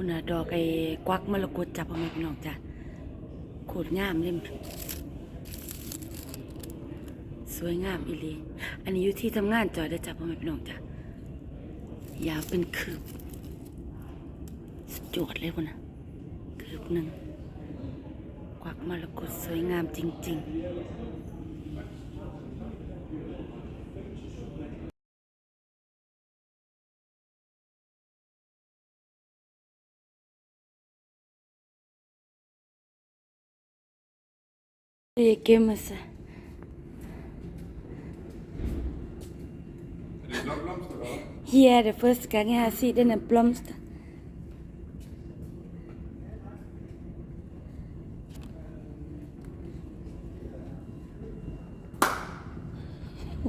พุ่นน่ะดอกไอ้กวักมรกตจับพ่อแม่พี่น้องจ้ะโคตรงามเลยสวยงามอีหลีอันนี้อยู่ที่ทำงานจอยได้จับพ่อแม่พี่น้องจ้ะยาวเป็นคืบสุดยอดเลยพุ่นน่ะคืบหนึ่งกวักมรกตสวยงามจริง ๆ Birgemmelse. Er det blå blomster, eller Her er det første gang, jeg har set den her blomster.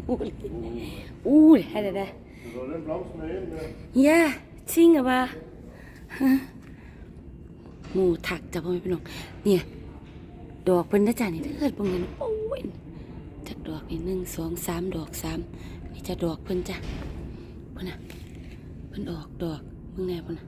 Ole. Uh, det er det da. Du den blomst med ind, ja. Ja, tænker bare. Nu tak, der var vi nok. Ja. ดอกเพิ่นนะจ๊ะนี่ถ้าเกิดบ่เงินโอ้ยจักดอกนี่หนึ่งสองสามดอกสามนี่จะดอกเพิ่นจ้ะเพิ่นน่ะเพิ่นออกดอกเบิ่งแน่เพิ่นน่ะ